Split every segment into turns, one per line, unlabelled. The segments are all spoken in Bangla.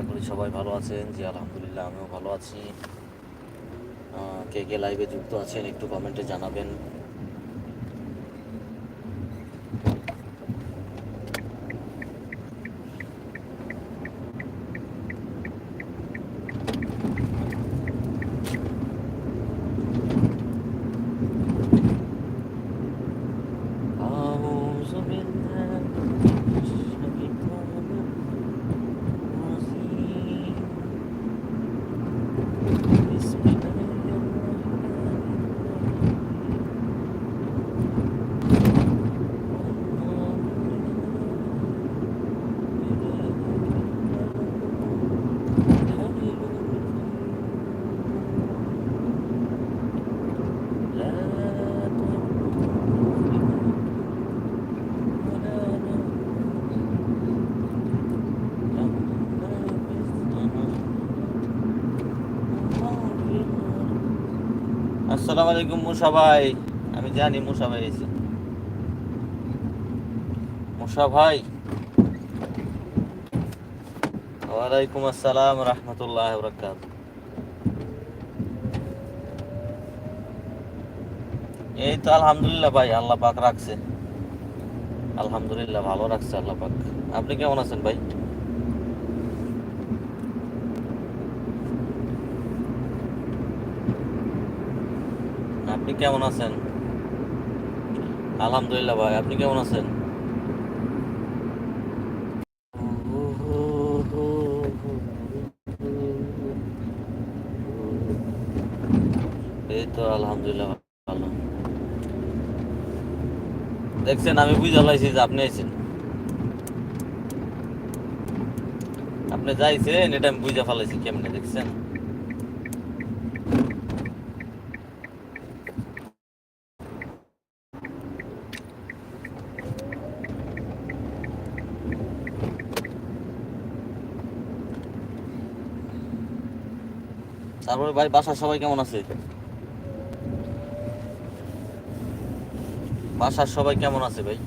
আশা করি সবাই ভালো আছেন, জি, আলহামদুলিল্লাহ, আমিও ভালো আছি। কে কে লাইভে যুক্ত আছেন একটু কমেন্টে জানাবেন। আসসালামু আলাইকুম মুসা ভাই। আমি জানি মুসা ভাই এসে। মুসা ভাই। ওয়ালাইকুম আসসালাম রহমতুল্লাহ বরকাত এই তো আলহামদুলিল্লাহ ভাই, আল্লাহ পাক রাখছে। আলহামদুলিল্লাহ ভালো রাখছে আল্লাহ পাক। আপনি কেমন আছেন ভাই আপনি কেমন আছেন? আলহামদুলিল্লাহ ভাই, আপনি কেমন আছেন? এই তো আলহামদুলিল্লাহ ভালো। দেখছেন, আমি বুঝা লাইছি যে আপনি আইছেন। আপনি যাইছেন, এটা আমি বুঝে ফেলাইছি কেমনে, দেখছেন? তারপরে ভাই বাসার সবাই কেমন আছে? বাসার সবাই কেমন আছে ভাই?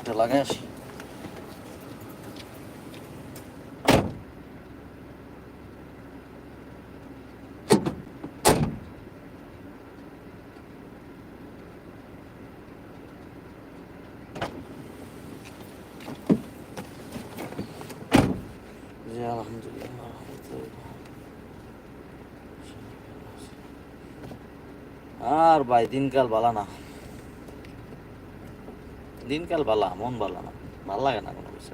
গেটটা লাগাই আসি। আর ভাই দিনকাল বালা না দিনকাল বালা মন বালা না ভালো লাগে না কোনো কিছু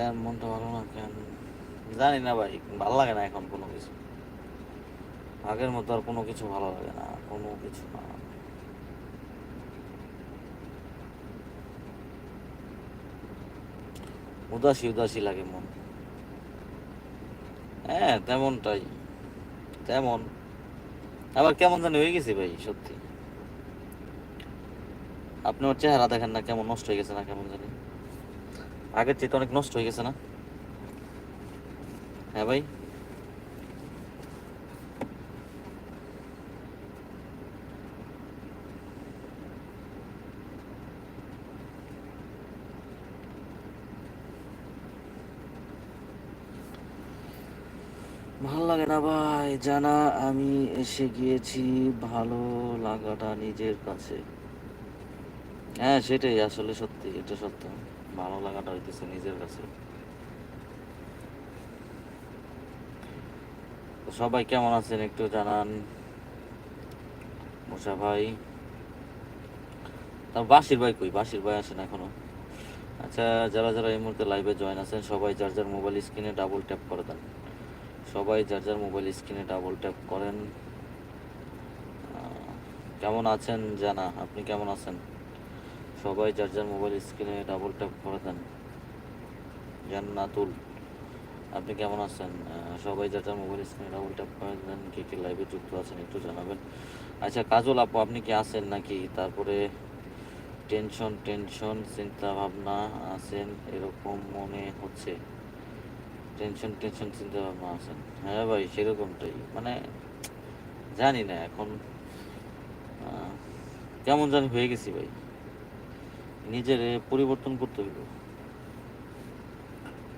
কেন, মনটা ভালো না কেন? জানি না ভাই, ভালো লাগে না এখন কোনো কিছু। আগের মতো আর কোনো কিছু ভালো লাগে না, কোনো কিছু না। উদাসী উদাসী লাগে মন। হ্যাঁ তেমনটাই, তেমন। আবার কেমন জানি হয়ে গেছে ভাই, সত্যি। আপনি ওর চেহারা দেখেন না, কেমন নষ্ট হয়ে গেছে না, কেমন জানি। আগের চেয়ে তো অনেক নষ্ট হয়ে গেছে না? হ্যাঁ ভাই? ভালো লাগে না ভাই। জানা, আমি এসে গিয়েছি ভালো লাগাটা নিজের কাছে। হ্যাঁ সেটাই আসলে সত্যি, এটা সত্য। ভালো লাগাটা হইতেছে নিজের কাছে। সবাই কেমন আছেন একটু জানান। মোশা ভাই। তার বাসির ভাই কই? বাসির ভাই আসেন এখনও। আচ্ছা যারা যারা এই মুহূর্তে লাইভে জয়েন আছেন, সবাই যার যার মোবাইল স্ক্রিনে ডাবল ট্যাপ করে দেন। সবাই যার যার মোবাইল স্ক্রিনে ডাবল ট্যাপ করেন। কেমন আছেন? জানা, আপনি কেমন আছেন? সবাই যার যার মোবাইল স্ক্রিনে ডাবল ট্যাপ করে দেন। জান্নাতুল। আপনি কেমন আছেন? সবাই যার যার মোবাইল স্ক্রিনে ডাবল ট্যাপ করে দেন, কে কে লাইভে যুক্ত আছেন একটু জানাবেন। আচ্ছা কাজল আপু, আপনি কি আছেন নাকি? তারপরে টেনশন টেনশন চিন্তা ভাবনা আছেন, এরকম মনে হচ্ছে। টেনশন টেনশন চিন্তা ভাবনা আছেন। হ্যাঁ ভাই, সেরকমটাই। মানে জানি না এখন। কেমন জানি হয়ে গেছি ভাই। নিজের পরিবর্তন করতে হইব।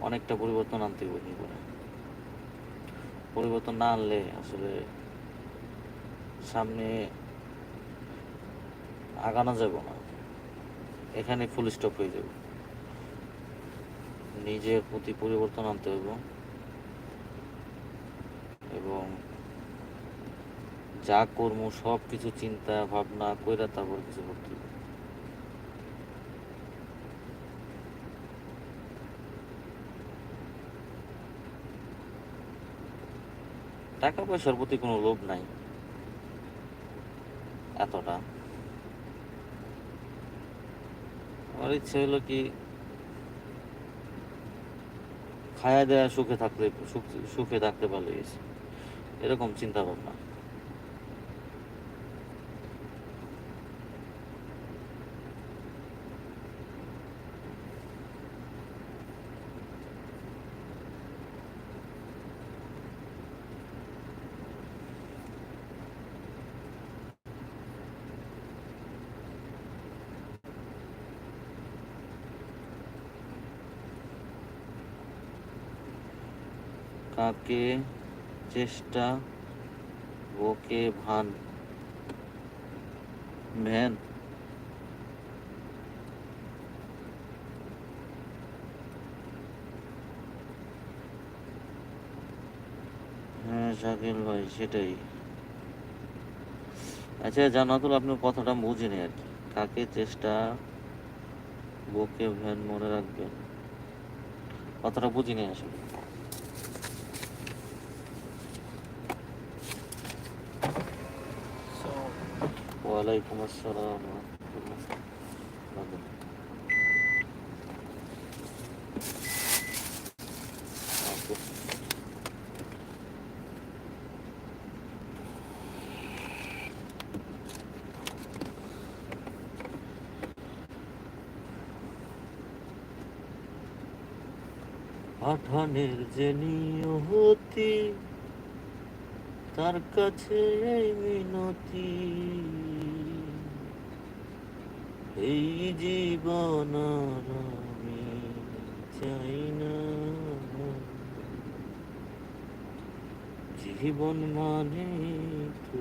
অনেকটা পরিবর্তন আনতে হইব জীবনে। পরিবর্তন না আনলে আসলে সামনে আগানো যাব না। এখানে ফুল স্টপ হয়ে যাব নিজের প্রতি পরিবর্তন আনতে হইব। এবং যা কর্ম সব কিছু চিন্তা, ভাবনা, কইরা তারপর কিছু করতে হইব টাকা পয়সার প্রতি কোনো লোভ নাই। এতটা। আমার ইচ্ছে হলো কি খায়া দেয়া সুখে থাকলে সুখ- থাকতে পারলে এরকম চিন্তা ভাবনা কাকে চেষ্টা ওকে ভান? ভ্যান। হ্যাঁ শাকিল ভাই, সেটাই। আচ্ছা জানাতুল আপনার কথাটা বুঝিনি আর কি। কাকে চেষ্টা বুকে ভ্যান মনে রাখবেন? কথাটা বুঝিনি আসলে। ওয়ালাইকুম আসসালাম। পাঠানের যে নিয়তি তার কাছে মিনতি এই জীবন চাই না। জীবন মানে তো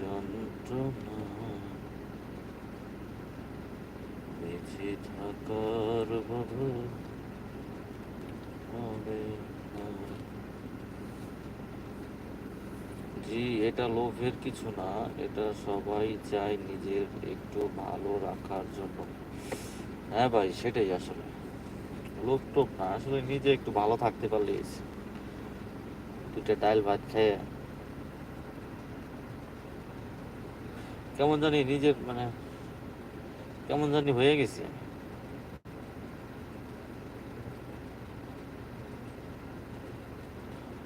যন্ত্রণা। বেঁচে থাকার ভাবে হবে না। জি, এটা লোভের কিছু না, এটা সবাই চায় নিজের একটু ভালো রাখার জন্য। হ্যাঁ ভাই, সেটাই আসলে। লোভ না, আসলে নিজে একটু ভালো থাকতে পারলে দুইটা ডাল ভাত খেয়ে। কেমন জানি নিজের মানে কেমন জানি হয়ে গেছি।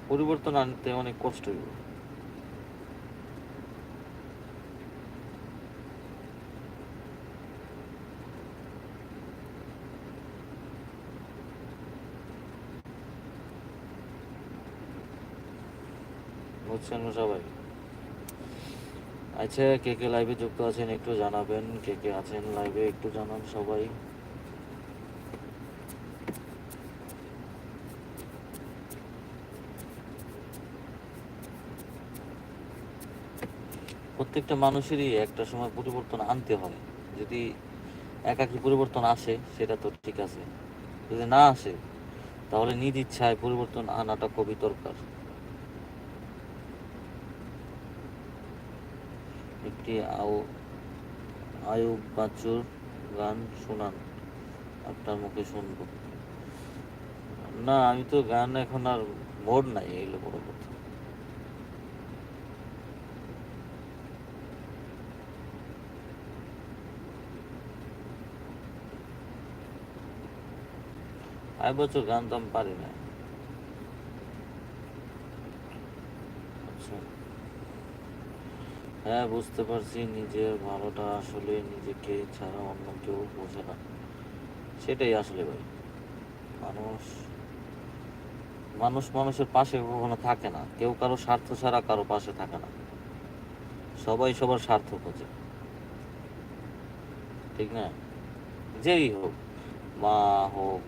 পরিবর্তন আনতে অনেক কষ্ট হইব। বুঝছেন সবাই। আচ্ছা কে কে লাইভে যুক্ত আছেন একটু জানাবেন, কে কে আছেন লাইভে একটু জানান সবাই। প্রত্যেকটা মানুষেরই একটা সময় পরিবর্তন আনতে হয় যদি একাকি পরিবর্তন আসে, সেটা তো ঠিক আছে। যদি না আসে, তাহলে নিজ ইচ্ছায় পরিবর্তন আনাটা খুবই দরকার। একটি আয়ুব বাচ্চুর গান শোনান। আপনার মুখে শুনব। না, আমি তো গান এখন আর মোড নাই এগুলো বড় কথা। আয় বছর গান তো আমি পারি না আচ্ছা হ্যাঁ বুঝতে পারছি। নিজের ভালোটা আসলে নিজেকে ছাড়া অন্য কেউ বোঝে না। সেটাই আসলে ভাই। মানুষ মানুষ মানুষের পাশে কখনো থাকে না। কেউ কারও স্বার্থ ছাড়া কারও পাশে থাকে না। সবাই সবার স্বার্থ খোঁজে। ঠিক না? যেই হোক, মা হোক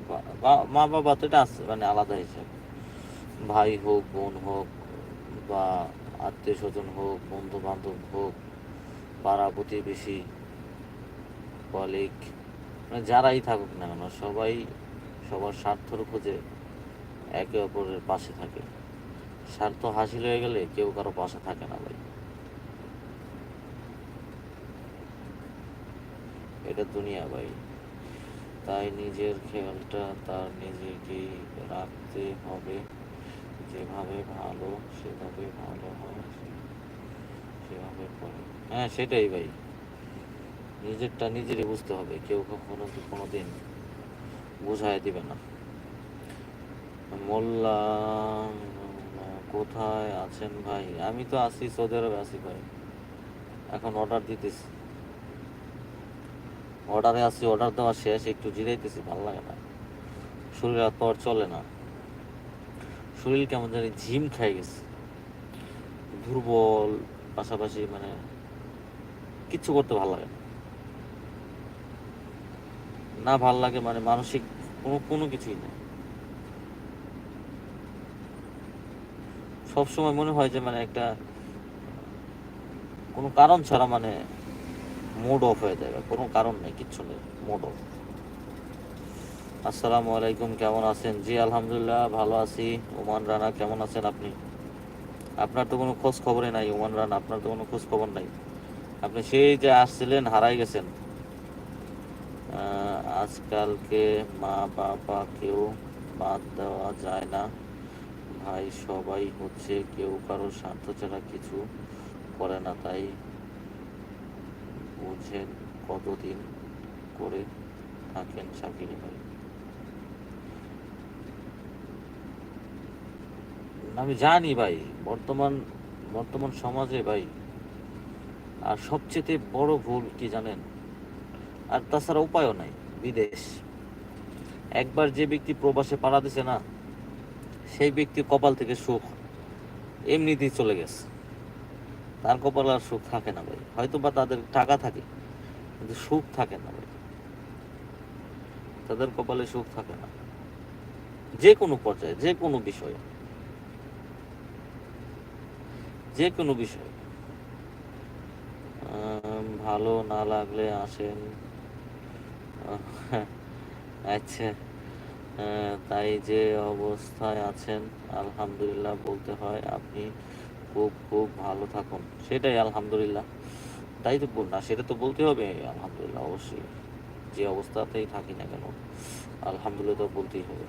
মা বাবা তো এটা আছে মানে আলাদা হিসাবে। ভাই হোক, বোন হোক, বা আত্মীয় স্বজন হোক বন্ধু বান্ধব হোক, পাড়া প্রতিবেশী কলিগ মানে যারাই থাকুক না কেন, সবাই সবার স্বার্থর খোঁজে একে অপরের পাশে থাকে। স্বার্থ হাসিল হয়ে গেলে কেউ কারও পাশে থাকে না ভাই। এটা দুনিয়া ভাই। তাই নিজের খেয়ালটা তার নিজেকেই রাখতে হবে। যেভাবে ভালো, সেভাবে ভালো হয়, সেভাবে করে। হ্যাঁ সেটাই ভাই। নিজেরটা নিজেরই বুঝতে হবে, কেউ কখনো কোনো দিন বোঝায় দিবে না। মোল্লা কোথায় আছেন ভাই? আমি তো আছি, সৌদি আরবে আছি ভাই। এখন অর্ডার দিতেছি। অর্ডারে আছি অর্ডার দেওয়া শেষ, একটু জিরাইতেছি, ভালো লাগে না। শরীর আর পর চলে না। শরীর কেমন জানি ঝিম খাই গেছে। দুর্বল, পাশাপাশি মানে কিচ্ছু করতে ভালো লাগে না। ভালো লাগে মানে মানসিক কোনো কোনো কিছুই না। সব সময় মনে হয় যে মানে একটা কোনো কারণ ছাড়া মানে মুড অফ হয়ে যাবে কোনো কারণ নেই, কিচ্ছু নেই মুড অফ আসসালামু আলাইকুম, কেমন আছেন? জি, আলহামদুলিল্লাহ, ভালো আছি। ওমান রানা, কেমন আছেন আপনি? আপনার তো কোনো খোঁজ খবরই নাই ওমান রানা, আপনার তো কোনো খোঁজ খবর নাই। আপনি সেই যে আসছিলেন, হারাই গেছেন। আজকালকে মা বাবা কেউ বাদ দেওয়া যায় না। ভাই, সবাই হচ্ছে কেউ কারও স্বার্থ ছাড়া কিছু করে না, তাই বুঝেন কতদিন করে থাকেন শাকিল ভাই আমি জানি ভাই, বর্তমান বর্তমান সমাজে ভাই। আর সবচেয়ে বড় ভুল কি জানেন? আর তাছাড়া উপায়ও নাই, বিদেশ। একবার যে ব্যক্তি প্রবাসে পাড়া দিছে না, সেই ব্যক্তি কপাল থেকে সুখ এমনিতেই চলে গেছে। তার কপাল আর সুখ থাকে না ভাই হয়তো বা তাদের টাকা থাকে, কিন্তু সুখ থাকে না ভাই। তাদের কপালে সুখ থাকে না। যে কোনো পর্যায়ে, যে কোনো বিষয়ে। যে কোনো বিষয় ভালো না লাগলে আসেন। আচ্ছা। তাই যে অবস্থায় আছেন, আলহামদুলিল্লাহ বলতে হয় আপনি খুব খুব ভালো থাকুন। সেটাই আলহামদুলিল্লাহ। তাই তো বল না, সেটা তো বলতে হবে। আলহামদুলিল্লাহ অবশ্যই। যে অবস্থাতেই থাকি না কেন, আলহামদুলিল্লাহ তো বলতেই হবে।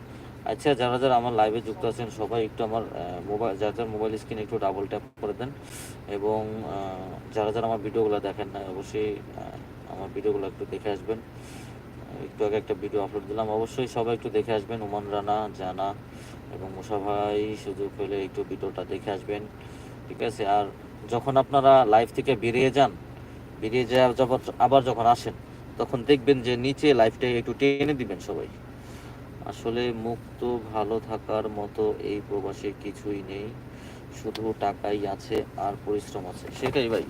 আচ্ছা যারা যারা আমার লাইভে যুক্ত আছেন, সবাই একটু আমার মোবাইল যারা যারা মোবাইল স্ক্রিনে একটু ডাবল ট্যাপ করে দেন এবং যারা যারা আমার ভিডিওগুলো দেখেন না, অবশ্যই আমার ভিডিওগুলো একটু দেখে আসবেন। একটু আগে একটা ভিডিও আপলোড দিলাম, অবশ্যই সবাই একটু দেখে আসবেন, উমান রানা, জানা এবং মুসা ভাই, সুযোগ পেলে একটু ভিডিওটা দেখে আসবেন, ঠিক আছে? আর যখন আপনারা লাইভ থেকে বেরিয়ে যান, বেরিয়ে যাওয়ার আবার যখন আসেন, তখন দেখবেন যে নিচে লাইভটা একটু টেনে দিবেন সবাই। আসলে মুক্ত, ভালো থাকার মতো এই প্রবাসে কিছুই নেই। শুধু টাকাই আছে আর পরিশ্রম আছে। সেটাই ভাই।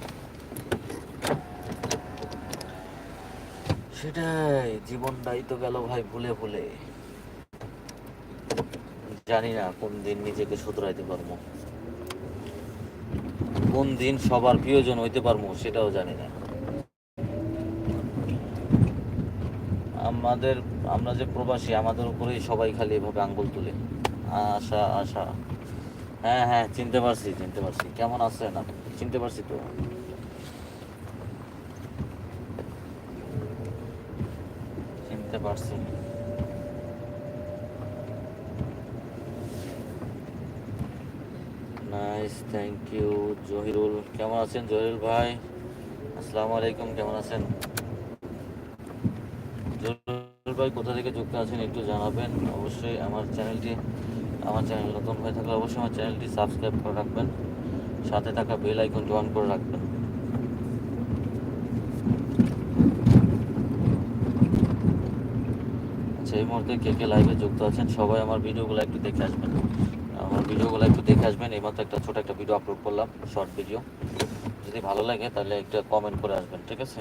সেটাই, জীবনটাই তো গেল ভাই ভুলে ভুলে। জানি না কোন দিন নিজেকে শুধরাইতে পারব। কোন দিন সবার প্রিয়জন হইতে পারব সেটাও জানি না। আমাদের, আমরা যে প্রবাসী, আমাদের উপরেই সবাই খালি এভাবে আঙ্গুল তুলে। আশা আশা। হ্যাঁ হ্যাঁ চিনতে পারছি চিনতে পারছি। কেমন আছেন আপনি? চিনতে পারছি তো। চিনতে পারছি। Nice thank you Zahirul. কেমন আছেন জহিরুল ভাই? আসসালামু আলাইকুম, কেমন আছেন? ভাই, কোথা থেকে যুক্ত আছেন একটু জানাবেন। অবশ্যই আমার চ্যানেলটি, আমার চ্যানেল নতুন হয়ে থাকলে অবশ্যই আমার চ্যানেলটি সাবস্ক্রাইব করে রাখবেন। সাথে থাকা বেল আইকনটি অন করে রাখবেন। আচ্ছা এই মুহূর্তে কে কে লাইভে যুক্ত আছেন সবাই আমার ভিডিওগুলো একটু দেখে আসবেন। আমার ভিডিওগুলো একটু দেখে আসবেন, এই মাত্র একটা ছোট একটা ভিডিও আপলোড করলাম শর্ট ভিডিও যদি ভালো লাগে তাহলে একটা কমেন্ট করে আসবেন, ঠিক আছে?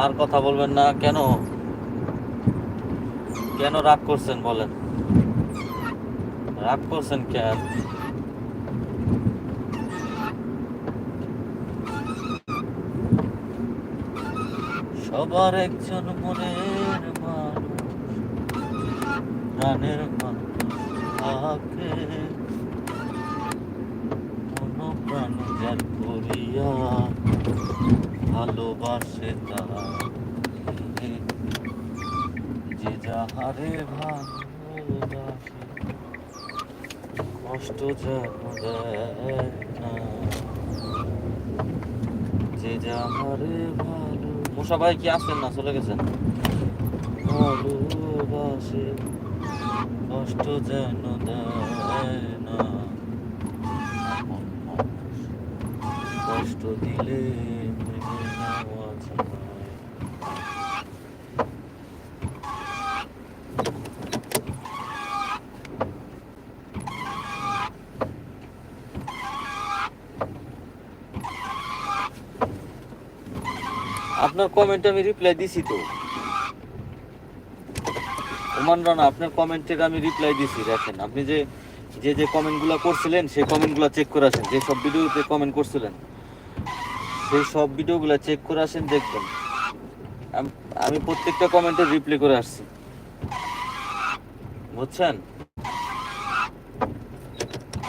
আর কথা বলবেন না, কেন? কেন রাগ করছেন বলেন? রাগ করছেন কেন সবার একজন মনের মানুষ, প্রাণের মানুষ থাকে। যার করিয়া ভালোবাসে তাকে যে যাহারে ভালোবাসে, কষ্ট যেন দেয় না। যে যাহারে ভালো মুসা ভাই কি আসছেন না? চলে গেছেন। ভালোবাসে, কষ্ট যেন দেয় না আপন মানুষ কষ্ট দিলে মেনে নেওয়া যায় আপনার কমেন্ট আমি রিপ্লাই দিছি তো। ওমান রানা, আপনার কমেন্টের আমি রিপ্লাই দিছি, দেখেন। আপনি যে যে যে কমেন্টগুলো করছিলেন, সেই কমেন্টগুলো চেক করে আসেন। যে সব ভিডিওতে কমেন্ট করছিলেন, সেই সব ভিডিওগুলো চেক করে আসেন, দেখবেন। আমি প্রত্যেকটা কমেন্টের রিপ্লাই করে আসছি। বুঝছেন?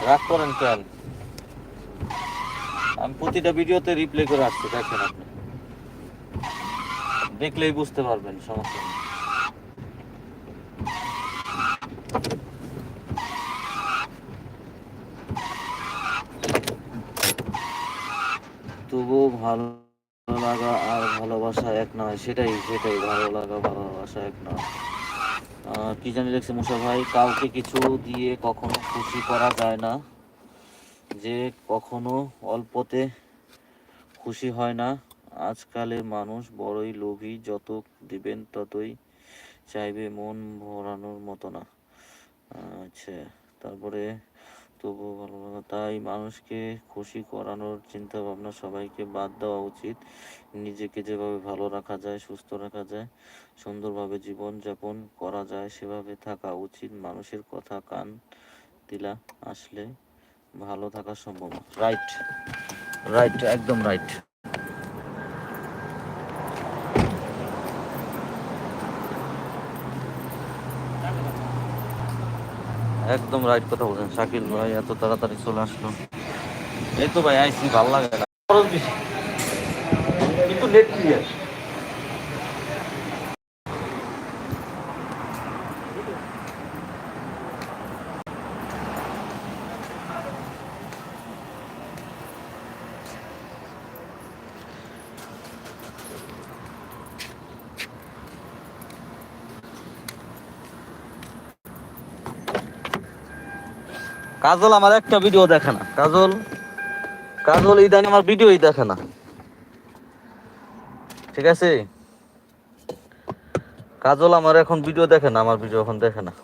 রাগ করেন কেন? আমি প্রতিটা ভিডিওতে রিপ্লাই করে আসছি, দেখেন আপনি। দেখলেই বুঝতে পারবেন, সমস্যা তবুও ভালো লাগা আর ভালোবাসা এক নয়, সেটাই সেটাই ভালো লাগা, ভালোবাসা এক নয়। কি জানি লিখছে মুসা ভাই, কাউকে কিছু দিয়ে কখনো খুশি করা যায় না, যে কখনো অল্পতে খুশি হয় না। আজকালের মানুষ বড়ই লোভী, যত দিবেন ততই চাইবে মন ভরানোর মতো না। আচ্ছা তারপরে তবু ভালো তাই মানুষকে খুশি করানোর চিন্তা ভাবনা সবাইকে বাদ দেওয়া উচিত। নিজেকে যেভাবে ভালো রাখা যায়, সুস্থ রাখা যায়, সুন্দরভাবে জীবন যাপন করা যায়, সেভাবে থাকা উচিত। মানুষের কথা কান দিলা আসলে ভালো থাকা সম্ভব রাইট রাইট একদম রাইট একদম রাইট কথা বলছেন। শাকিল ভাই, এত তাড়াতাড়ি চলে আসলো। এই তো ভাই, আইসি, ভালো লাগে না। কিন্তু নেট ক্লিয়ার কাজল আমার একটা ভিডিও দেখে না। কাজল কাজল ইদানি আমার ভিডিওই দেখে না। ঠিক আছে? কাজল আমার এখন ভিডিও দেখে না, আমার ভিডিও এখন দেখে না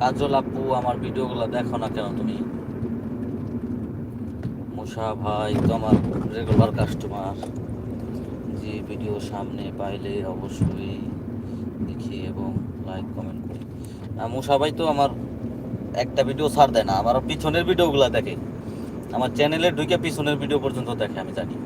কাজল আপু আমার ভিডিওগুলো দেখো না কেন তুমি? মুসা ভাই তো আমার রেগুলার কাস্টমার যে ভিডিও সামনে পাইলে অবশ্যই দেখি এবং লাইক কমেন্ট করি। মুসা ভাই তো আমার একটা ভিডিও ছাড় দেয় না, আমার পিছনের ভিডিওগুলো দেখে। আমার চ্যানেলে ঢুকে পিছনের ভিডিও পর্যন্ত দেখে, আমি জানি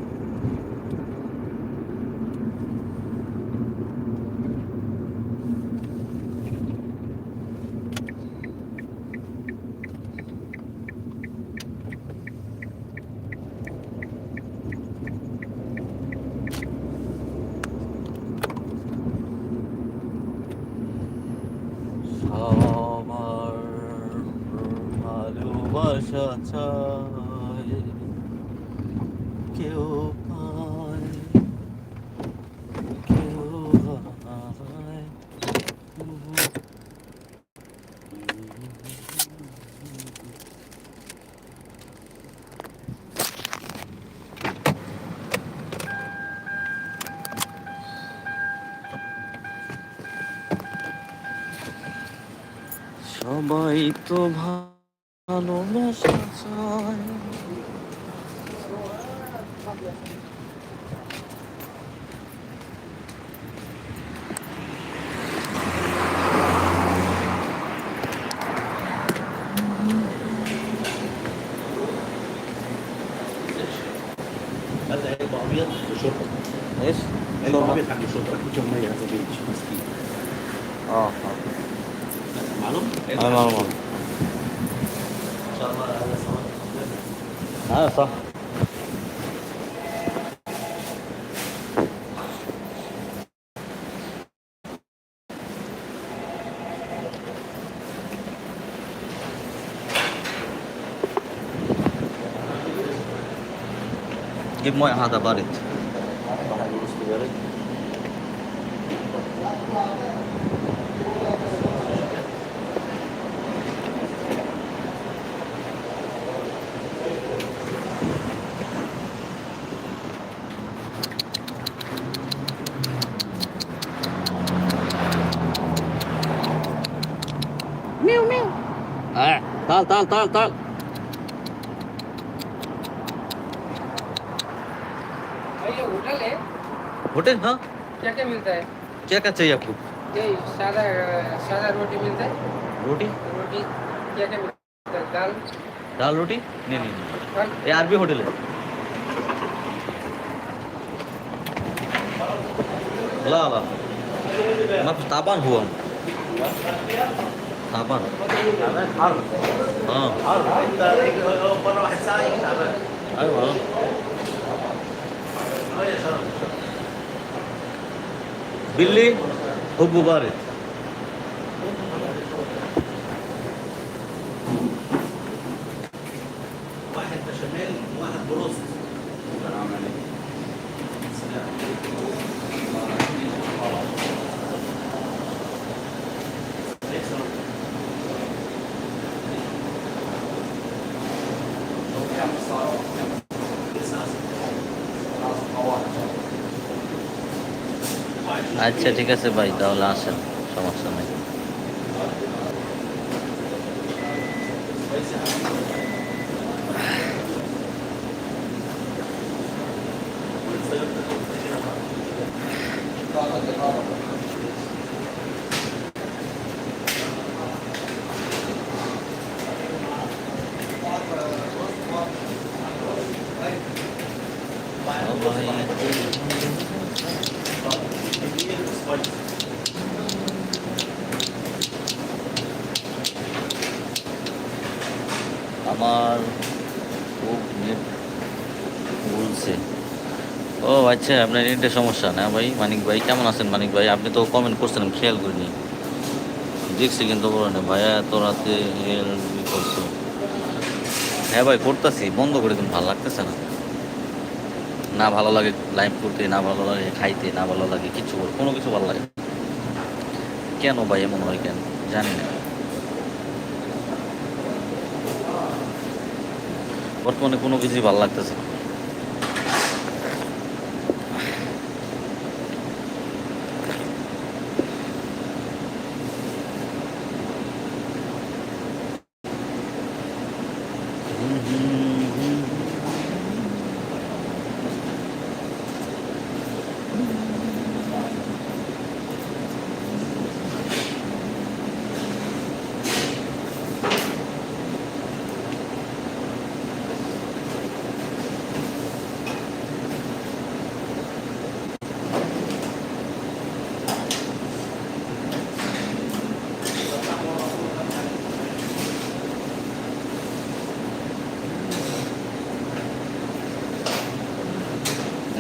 সবার ভালোবাসা চাই কেউ পায় কেউ হারায় সবাই তো آه معلومة
إن شاء الله.
آه صح. جيب موية هذا بارد. ताल ताल
ताल ताल होटल है।
होटल हाँ।
क्या क्या मिलता है?
क्या क्या चाहिए आपको?
सादा सादा रोटी मिलता है।
रोटी?
रोटी क्या क्या मिलता है? दाल।
दाल रोटी? नहीं नहीं,
हाँ।
ये आरबी होटल है। ला ला। मैं ताबान हुआ हूँ।
다발. 다발? 발. 어. 어. 발.
일단
이거
뭐라고 아.
빌리 호부바리.
আচ্ছা ঠিক আছে ভাই তাহলে আসেন। আমার খুব নেট বলছে ও আচ্ছা আপনার নেটের সমস্যা না ভাই? মানিক ভাই, কেমন আছেন মানিক ভাই? আপনি তো কমেন্ট করছিলেন, খেয়াল করিনি। দেখছি কিন্তু বলো না ভাইয়া এত রাতে করছ। হ্যাঁ ভাই, করতেছি, বন্ধ করে দিন, ভালো লাগতেছে না। না ভালো লাগে লাইভ করতে, না ভালো লাগে খাইতে, না ভালো লাগে কিছু, কোনো কিছু ভালো লাগে। কেন ভাই, এমন হয় কেন? জানি না। বর্তমানে কোনো কিছুই ভালো লাগতেছে না।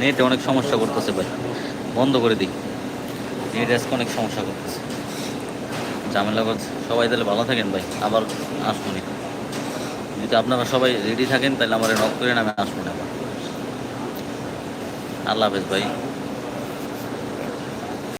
নেটে অনেক সমস্যা করতেছে ভাই। বন্ধ করে দিই। নেট আজকে অনেক সমস্যা করতেছে। ঝামেলা করছে। সবাই তাহলে ভালো থাকেন ভাই। আবার আসব নি যদি আপনারা সবাই রেডি থাকেন, তাহলে আমার নক করেন আমি আসব না আল্লাহ হাফেজ ভাই।